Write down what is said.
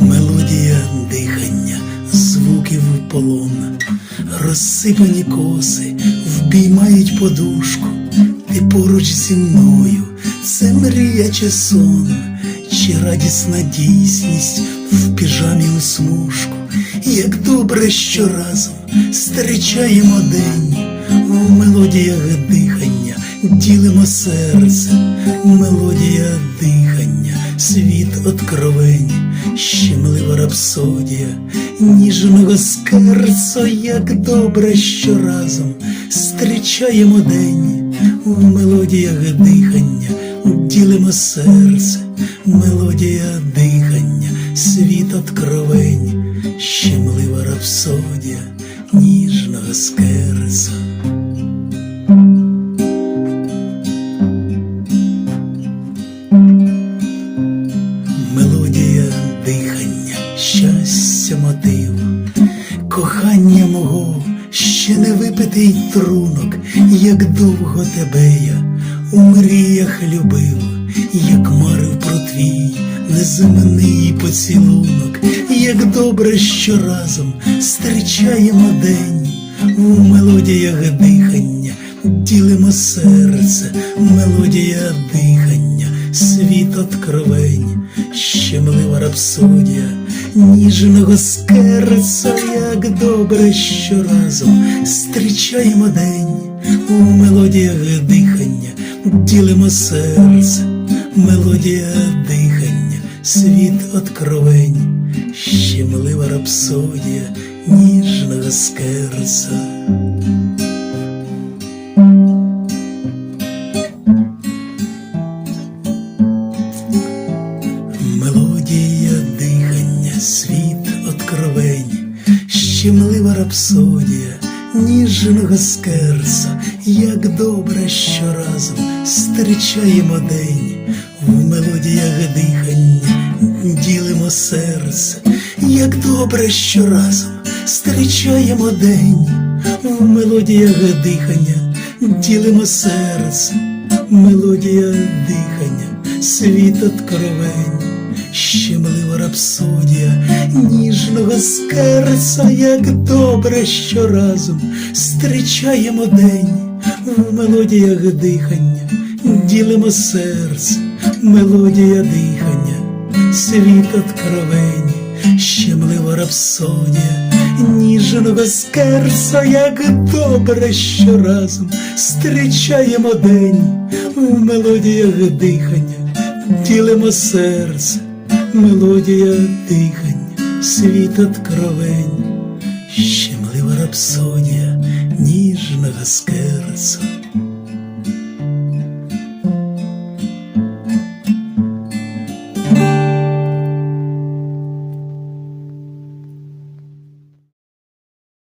Мелодія дихання, звуків полон, розсипані коси вбіймають подушку, ти поруч зі мною, це мрія чи сон, чи радісна дійсність в піжамі у смужку, як добре, що разом зустрічаємо день, в мелодіях дихання ділимо серце, мелодія дихання, світ откровень, щемлива рапсодія, ніжного скерцо, як добре, що разом зустрічаємо день, в мелодіях дихання ділимо серце, мелодія дихання, світ откровень, щемлива рапсодія, ніжного скерця. Кохання мого, ще не випитий трунок, як довго тебе я у мріях любив, як марив про твій неземний поцілунок, як добре, що разом зустрічаємо день. У мелодіях дихання, ділимо серце, мелодія дихання, світ откровень, щемлива рапсодія, ніжного скерца, як добре, що разом зустрічаємо день. У мелодіях дихання, ділимо серце, мелодія дихання, світ откровень, щемлива рапсодія, ніжного скерца. Рапсодія, ніжного скерца, як добре, що разом зустрічаємо день, в мелодіях дихання ділимо серце, як добре, що разом зустрічаємо день, в мелодіях дихання ділимо серце, мелодія дихання, світ откровень, щемлива рапсодія, ніжного скерца, як добре, що разом зустрічаємо день, в мелодіях дихання, ділимо серце, мелодія дихання, світ откровень, щемлива рапсодія, ніжного скерца, як добре, що разом зустрічаємо день, в мелодіях дихання, ділимо серце, мелодія дихань, світ откровень, щемлива рапсодія, ніжного скерца.